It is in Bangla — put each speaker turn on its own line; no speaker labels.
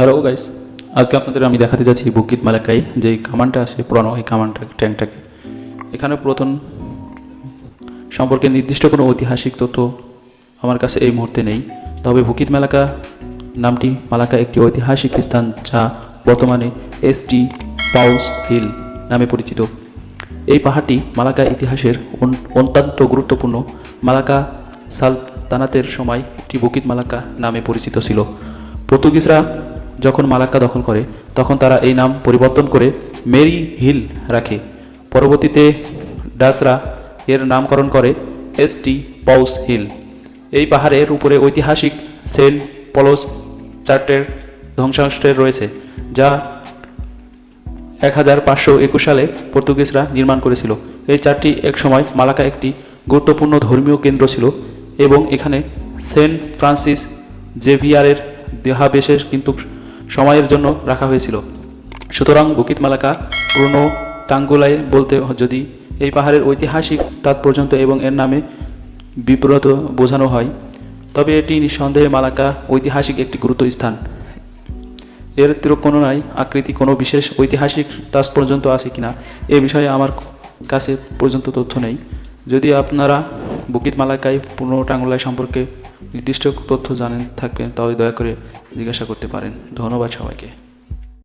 হ্যালো গাইস আজকে আপনাদের আমি দেখাতে যাচ্ছি বুকিত মালাকাই যে কামানটা আছে, পুরানো এই কামানটা ট্যাঙ্কটাকে এখানে পুরাতন সম্পর্কে নির্দিষ্ট কোনো ঐতিহাসিক তথ্য আমার কাছে এই মুহূর্তে নেই। তবে বুকিত মালাকা নামটি মালাকা একটি ঐতিহাসিক স্থান যা বর্তমানে এস টি পাউস হিল নামে পরিচিত। এই পাহাড়টি মালাকা ইতিহাসের অত্যন্ত গুরুত্বপূর্ণ। মালাকা সালতানাতের সময় এটি বুকিত মালাকা নামে পরিচিত ছিল। পর্তুগিজরা যখন মালাক্কা দখল করে, তখন তারা এই নাম পরিবর্তন করে মেরি হিল রাখে। পরবর্তীতে ডাসরা এর নামকরণ করে এস টি পাউস হিল। এই পাহাড়ের উপরে ঐতিহাসিক সেন্ট পলস চার্টের ধ্বংসাংশের রয়েছে, যা এক হাজার পাঁচশো একুশ সালে পর্তুগিজরা নির্মাণ করেছিল। এই চারটি একসময় মালাকা একটি গুরুত্বপূর্ণ ধর্মীয় কেন্দ্র ছিল এবং এখানে সেন্ট ফ্রান্সিস জেভিয়ারের দেহাবেশেষ কিন্তু সময়ের জন্য রাখা হয়েছিল। সুতরাং বুকিত মালাকা পুরনো টাঙ্গুলাই বলতে যদি এই পাহাড়ের ঐতিহাসিক তাৎপর্যন্ত এবং এর নামে বিব্রত বোঝানো হয়, তবে এটি নিঃসন্দেহে মালাকা ঐতিহাসিক একটি গুরুত্ব স্থান এর তিরকোণায় আকৃতি কোনো বিশেষ ঐতিহাসিক তাজ পর্যন্ত আছে কিনা, এ বিষয়ে আমার কাছে পর্যন্ত তথ্য নেই। যদি আপনারা বুকিত মালাকায় পুরনো টাঙ্গুলাই সম্পর্কে নির্দিষ্ট তথ্য জানেন থাকবেন তাহলে দয়া করে জিজ্ঞাসা করতে পারেন। ধন্যবাদ সবাইকে।